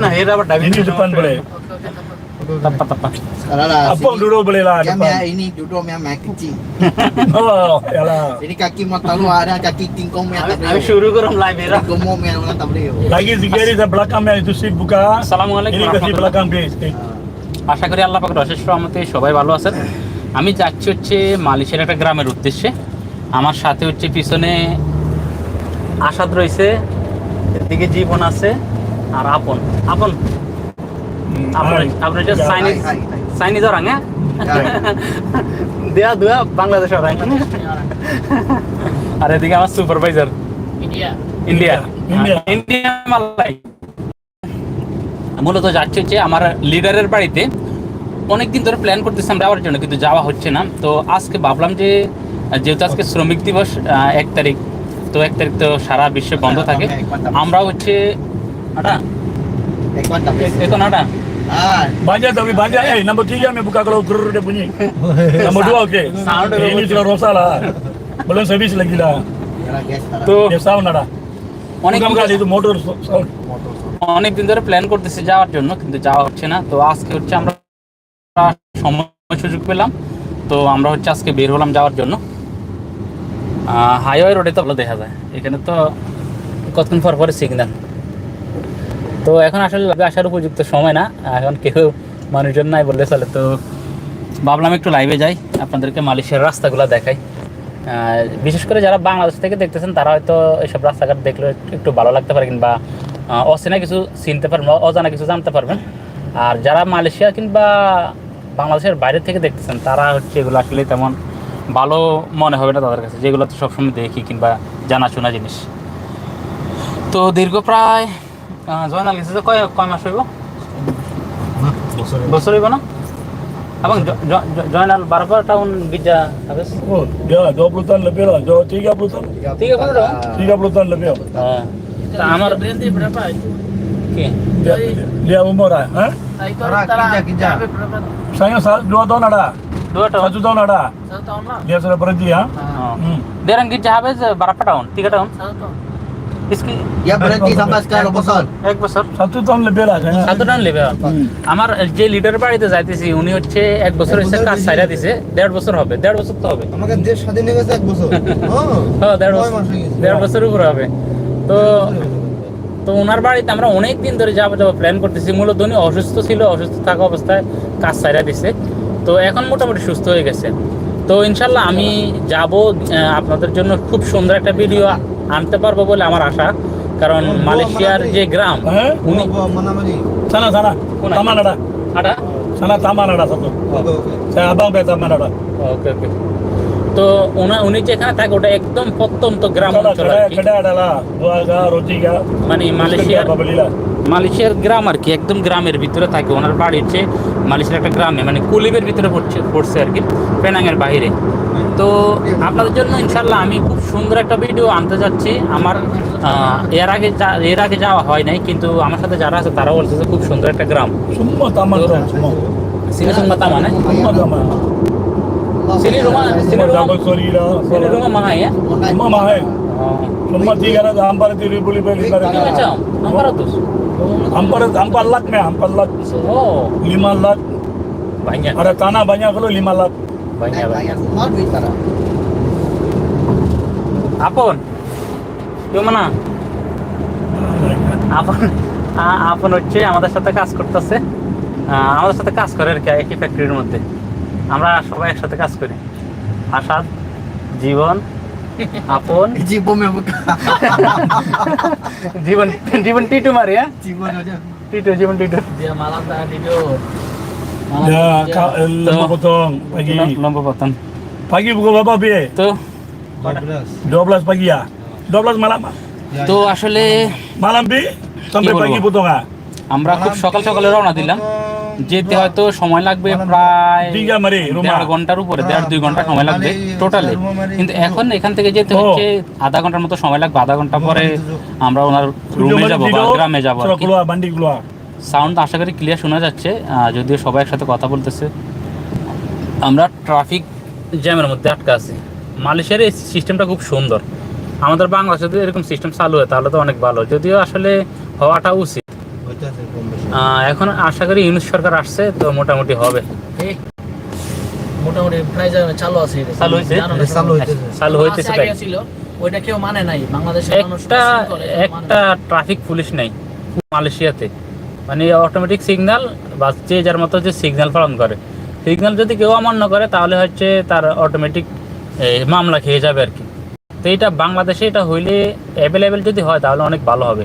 Nah, era berdagang. Ini depan boleh. Tempat tempat. Abang duduk boleh lah depan. Yang ini duduk yang main kecil. oh, ya lah. Ini kaki mata lu ada kaki tingkong yang tak boleh. Aku suruh kurang live era. Tingkong yang orang tak boleh. Lagi zikir di belakang yang itu sip buka. Assalamualaikum. Ini kasih belakang guys. আশা করি আল্লাহ পাকের অশেষ রহমতে সবাই ভালো আছেন আমি যাচ্ছি হচ্ছে মালয়েশিয়ার একটা গ্রামের উদ্দেশ্যে আমার সাথে হচ্ছে পিছনে আসাদ রয়েছে এদিকে জীবন আছে আর আপন। আপন। আপনার. চাইনিজ. চাইনিজ ya দেয়া দুয়া বাংলাদেশ orang আর এদিকে আমার সুপারভাইজার ইন্ডিয়া ইন্ডিয়া মালাই। মূলত যাচ্ছে হচ্ছে আমার লিডারের বাড়িতে। অনেকদিন ধরে প্ল্যান করতেছিলাম যাওয়ার জন্য কিন্তু যাওয়া হচ্ছে না। তো আজকে ভাবলাম যে যেহেতু আজকে শ্রমিক দিবস এক তারিখ তো এক তারিখ তো সারা বিশ্বে বন্ধ থাকে। আমরাও হচ্ছে আটা Ekor tak boleh. এখন আটা Ah, Banyak tapi banyak. Eh, nombor tiga ni buka kalau gerur dia bunyi. Nombor dua okey. Sound Eh, Ini sudah rosak lah. Belum servis lagi lah. yalah gas tak. তো Dia sound ada. অনেক Bukan bukan itu motor sound. অনেক দিন ধরে plan করতেছি যাওয়ার জন্য কিন্তু যাওয়া হচ্ছে না তো আজকে হচ্ছে আমরা সময় সুযোগ পেলাম তো আমরা হচ্ছে আজকে বের হলাম যাওয়ার জন্য হাইওয়ে রোডে তো ভালো দেখা যায় এখানে তো কতক্ষণ পর পরে সিগন্যাল তো এখন আসলে লাইভে আসার উপযুক্ত সময় না। এখন কেউ মানুষজন নাই বললে চলে। তো ভাবলাম একটু লাইভে যাই, আপনাদেরকে মালয়েশিয়ার রাস্তাগুলো দেখাই। বিশেষ করে যারা বাংলাদেশ থেকে দেখতেছেন, তারা হয়তো এসব রাস্তাঘাট দেখলে একটু- ভালো লাগতে পারে কিংবা অচেনা কিছু চিনতে পারবেন অজানা কিছু জানতে পারবেন। আর যারা মালয়েশিয়া কিংবা বাংলাদেশের বাইরে থেকে দেখতেছেন, তারা হচ্ছে এগুলো আসলে তেমন ভালো মনে হবে না তাদের কাছে। যেগুলো তো সবসময় দেখি কিংবা জানাশোনা জিনিস। তো দীর্ঘ প্রায় জয়নাল গেছে যে কয় কয় মাস হইব বছর হইব না এবং জ- জ- জ- জয়নাল বারবার টাউন গির্জা হাফেজ Oh, dia 20 tahun lebih lah. Jauh 30 tahun. Tiga puluh dong? 30 tahun lebih. হ্যাঁ তা আমার কি Dia, dia umur lah. Ha? Orang kinja kinja. Saya sa- dua tahun ada. দুটো Satu tahun ada. Dia sudah berhenti এক বছর লেবে আমার যে লিডার বাড়িতে যাইতেছি উনি হচ্ছে এক বছর হচ্ছে কাজ ছাইরা দিছে। দেড় বছর হবে দেড় বছর তো হবে। আমাকে দেশ স্বাধীন হয়ে গেছে এক বছর। হ্যাঁ দেড় বছর। দেড় বছর উপরে হবে। তো তো ওনার বাড়িতে আমরা অনেক দিন ধরে যাব যাব প্ল্যান করতেছি। মূলত উনি অসুস্থ ছিল অসুস্থ থাকা অবস্থায় কাজ সাইরা দিছে। তো এখন মোটামুটি সুস্থ হয়ে গেছে। তো ইনশাল্লাহ আমি যাব আপনাদের জন্য খুব সুন্দর একটা ভিডিও আনতে পারব বলে আমার আশা কারণ মালয়েশিয়ার যে গ্রাম? উনি. আটা satu. ওকে ওকে তো ওনা উনি যেখানে থাকে ওটা একদম প্রত্যন্ত গ্রাম অঞ্চল. মানে মালয়েশিয়ার. মালয়েশিয়ার গ্রাম আর কি একদম গ্রামের ভিতরে থাকে ওনার বাড়ি হচ্ছে মালয়েশিয়ার একটা গ্রামে মানে কুলিবের ভিতরে পড়ছে পড়ছে আর কি পেনাঙের বাইরে। তো আপনাদের জন্য ইনশাল্লাহ আমি খুব সুন্দর একটা ভিডিও আনতে যাচ্ছি। আমার এর আগে এর আগে যাওয়া হয় নাই কিন্তু আমার সাথে যারা আছে তারা বলছে যে খুব সুন্দর একটা গ্রাম. সিনে মানে. সিনি রুমা সিনি রুমা. সিনি Ruma মাহাই apa ratus Hampir hampir lakh nih, hampir lakh. oh Lima lakh. banyak Ada tanah banyak kalau lima lakh. banyak banyak Mau duit sekarang. আপন কেউ না আপন আ- আপন হচ্ছে আমাদের সাথে কাজ করতেছে আমাদের সাথে কাজ করে আর কি একই ফ্যাক্টরির মধ্যে আমরা সবাই একসাথে কাজ করি আসাদ জীবন আপন buka. জীবন জীবন টিটু মারি হ্যাঁ Jibom aja. টিটু জীবন Titu Dia malam tak tidur. Ya, ka- eh, potong pagi. লম্বা পতন Pagi pukul berapa bi? তো 12 pagi ya. 12 malam. তো আসলে Malam bi sampai pagi potong ah. আমরা খুব সকাল সকালে রওনা দিলাম যেতে হয়তো সময় লাগবে প্রায় দেড় ঘণ্টার উপরে দেড় দুই ঘণ্টা সময় লাগবে টোটালি কিন্তু এখন এখান থেকে যেতে হচ্ছে আধা ঘণ্টার মতো সময় লাগবে আধা ঘণ্টা পরে আমরা ওনার রুমে যাব বা গ্রামে যাব. সাউন্ড আশা করি ক্লিয়ার শোনা যাচ্ছে যদিও সবাই একসাথে কথা বলতেছে। আমরা ট্রাফিক জ্যামের মধ্যে আটকা আছি। মালয়েশিয়ার এই সিস্টেমটা খুব সুন্দর। আমাদের বাংলাদেশে যদি এরকম সিস্টেম চালু হয় তাহলে তো অনেক ভালো। যদিও আসলে হওয়াটা উচিত হইতাছে কম বেশি। আহ, এখন আশা করি ইউনিট সরকার আসছে তো মোটামুটি হবে। মোটামুটি প্রায় জায়গায় চালু আছে চালু হয়েছে? চালু হইতেছে। চালু হইতেছে আছে ছিল, ওইটা কেউ মানে নাই। বাংলাদেশের মানুষ একটা মানে একটা ট্রাফিক পুলিশ নেই মালয়েশিয়াতে। মানে অটোমেটিক সিগন্যাল বা যে যার মতো যে সিগন্যাল পালন করে। সিগন্যাল যদি কেউ অমান্য করে তাহলে হচ্ছে তার অটোমেটিক মামলা খেয়ে যাবে আর কি। তো এটা বাংলাদেশে এটা হইলে অ্যাভেলেবেল যদি হয় তাহলে অনেক ভালো হবে।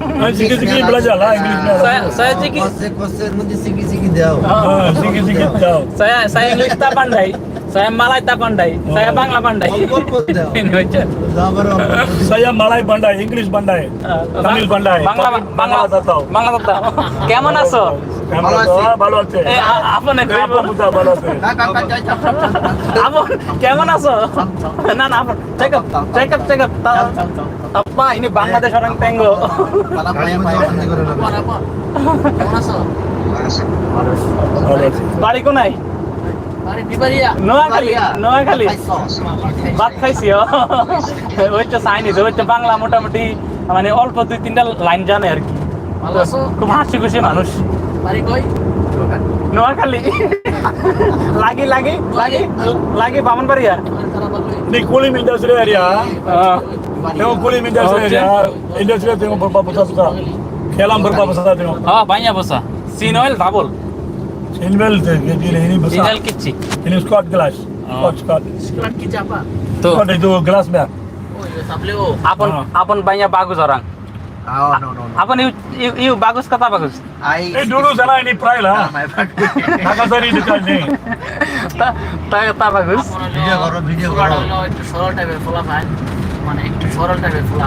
Ah, Sikit-sikit belajar lah Inggeris ni ada. saya saya sedikit Kose-kose mesti sikit-sikit dia. Ah, Sikit-sikit tahu. saya saya English tak pandai saya Malay tak pandai saya Oh. Bangla pandai Ọল্প অল্প দাও। ini হচ্ছে তারপরে অল্প অল্প। Saya Malay pandai, Inggeris pandai. আহ, Tamil pandai. Bangla Tamil- Bangla Bangla tak tahu. Bangla tak tahu কেমন আছো বাড়ি কো বাংলা মোটামুটি মানে অল্প দুই তিনটা লাইন জানে আর কি। খুব হাসি খুশি মানুষ। Mari koi. নোয়াখালী লাগি লাগি লাগি লাগি Brahmanbaria Mari tarapa koi. Ni kulim industri area. আহ, Tengok kulim industri Okay. area. Industri tengok berapa besar-besar. Kelam berapa besar tengok. হ্যাঁ বাইয়া বসা scene oil double Invel tu, ini ini scene besar. Oil কিচ্ছি Ini Scott glass. Oh. Scott Scott. Sekilan kita apa? Oh Ah. Oh no no no. আপন ইউ ইউ- ইউ বাগুজ kata bagus Ai. Eh dulu sana ini prai lah. Bagus. Nakasari dekat ni. তা তা- তা bagus video করো, video ফুলাটা করো। সরল টাইপের ফুলা পায় মানে একটু সরল টাইপের ফুলা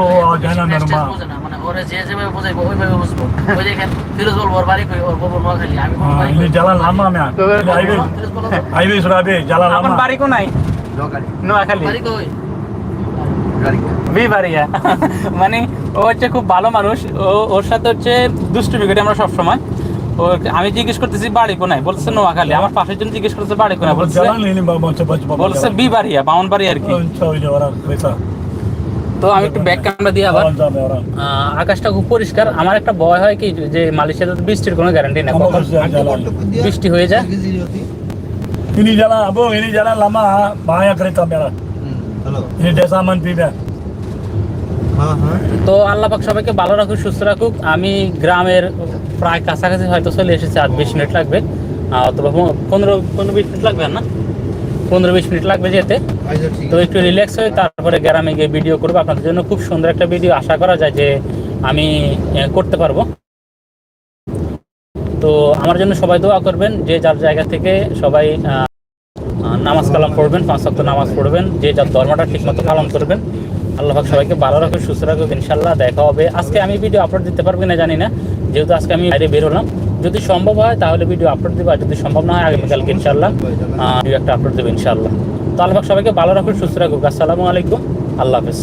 loh, jangan Stage normal. বোঝে না, মানে ওরে যে যেভাবে বোঝাইবো ওইভাবে বুঝব ওই দেখেন ফিরোজ বলব ওর বাড়ি কই ওর বাবুর নোয়াখালী আমি কোন Ah, বাড়ি ni. বলো. বাড়ি কোনায় নোয়াখালী বাড়ি কই বিবারিয়া মানে ও হচ্ছে খুব ভালো মানুষ। ও ওর সাথে হচ্ছে দুষ্টু বিকেটে আমরা সবসময়। ও আমি জিজ্ঞেস করতেছি বাড়ি কোনায়? বলছে নোয়াখালী। আমার পাশের জন্য জিজ্ঞেস করতেছে বাড়ি কোনায়? বলছে. বলছে বিবারিয়া বামন বাড়ি আর কি। kereta. তো আমি একটু ব্যাক ক্যামেরা দিয়ে আবার আকাশটা খুব পরিষ্কার। আমার একটা ভয় হয় কি যে মালয়েশিয়াতে বৃষ্টির কোনো গ্যারান্টি নেই। কখন বৃষ্টি হয়ে যায়। Ini jalan, abang ini jalan lama, bahaya kereta merah. Hello. Ini desa Manpida. তো আল্লাহ পাক সবাইকে ভালো রাখুক সুস্থ রাখুক। আমি গ্রামের প্রায় কাছাকাছি হয়তো চলে এসেছি আজ বিশ মিনিট লাগবে। অথবা পনেরো- পনেরো বিশ মিনিট লাগবে না? পনেরো বিশ মিনিট লাগবে যেতে। আচ্ছা তো একটু রিল্যাক্স হয়ে তারপরে গ্রামে গিয়ে ভিডিও করব। আপনাদের জন্য খুব সুন্দর একটা ভিডিও আশা করা যায় যে আমি করতে পারব। তো আমার জন্য সবাই দোয়া করবেন যে যার জায়গা থেকে সবাই নামাজ কালাম পড়বেন পাঁচ সপ্তাহ নামাজ পড়বেন যে যার ধর্মটা ঠিকমতো পালন করবেন। আল্লাহ পাক সবাইকে ভালো রাখুন সুস্থ রাখুক ইনশাল্লাহ দেখা হবে। আজকে আমি ভিডিও আপলোড দিতে পারব না জানি না যেহেতু আজকে আমি বাইরে বের হলাম। যদি সম্ভব হয় তাহলে ভিডিও আপলোড দেবো আর যদি সম্ভব না হয় আগামীকালকে ইনশাল্লাহ ভিডিও একটা আপলোড দেবো ইনশাল্লাহ তো আল্লাহ পাক সবাইকে ভালো রাখুন সুস্থ রাখুক। আসসালামু আলাইকুম আল্লাহ হাফেজ।